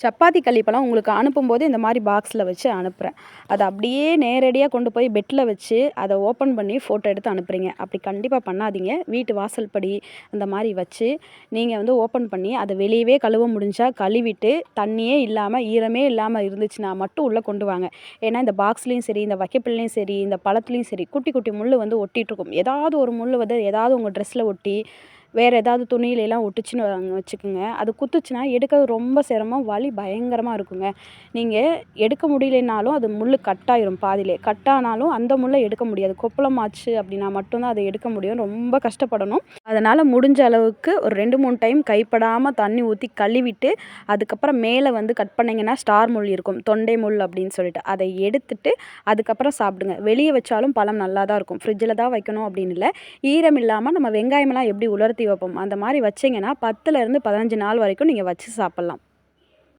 சப்பாத்தி கள்ளிப்பழம் உங்களுக்கு அனுப்பும்போது இந்த மாதிரி பாக்ஸில் வச்சு அனுப்புகிறேன் அதை அப்படியே நேரடியாக கொண்டு போய் பெட்டில் வச்சு அதை ஓப்பன் பண்ணி ஃபோட்டோ எடுத்து அனுப்புகிறீங்க அப்படி கண்டிப்பாக பண்ணாதீங்க. வீட்டு வாசல் படி அந்த மாதிரி வச்சு நீங்கள் வந்து ஓப்பன் பண்ணி அதை வெளியவே கழுவ முடிஞ்சால் கழுவிட்டு தண்ணியே இல்லாமல் ஈரமே இல்லாமல் இருந்துச்சுன்னா மட்டும் உள்ளே கொண்டு வாங்க. ஏன்னா இந்த பாக்ஸ்லேயும் சரி இந்த வைக்கப்பிள்ளையும் சரி இந்த பழத்துலேயும் சரி குட்டி குட்டி முள் வந்து ஒட்டிகிட்ருக்கும் ஏதாவது ஒரு முள் வந்து ஏதாவது உங்கள் ட்ரெஸ்ஸில் ஒட்டி வேறு ஏதாவது துணியிலலாம் ஒட்டுச்சுன்னு வச்சுக்கோங்க. அது குத்துச்சுன்னா எடுக்கிறது ரொம்ப சிரமம் வலி பயங்கரமாக இருக்குங்க. நீங்கள் எடுக்க முடியலைனாலும் அது முள் கட்டாயிரும் பாதியிலே. கட்டானாலும் அந்த முள்ளை எடுக்க முடியாது. கொப்பளமாச்சு அப்படின்னா மட்டும்தான் அதை எடுக்க முடியும். ரொம்ப கஷ்டப்படணும். அதனால் முடிஞ்ச அளவுக்கு ஒரு ரெண்டு மூணு டைம் கைப்படாமல் தண்ணி ஊற்றி கழுவிட்டு அதுக்கப்புறம் மேலே வந்து கட் பண்ணிங்கன்னா ஸ்டார் முள் இருக்கும். தொண்டை முள் அப்படின்னு சொல்லிட்டு. அதை எடுத்துட்டு அதுக்கப்புறம் சாப்பிடுங்க. வெளியே வச்சாலும் பழம் நல்லா தான் இருக்கும் ஃப்ரிட்ஜில் தான் வைக்கணும் அப்படின்னு இல்லை. ஈரம் இல்லாமல் நம்ம வெங்காயமெல்லாம் எப்படி உலர்த்தி வைப்போம். அந்த மாதிரி வச்சிங்கன்னா பத்துலேருந்து பதினஞ்சு நாள் வரைக்கும் நீங்கள் வச்சு சாப்பிட்லாம்.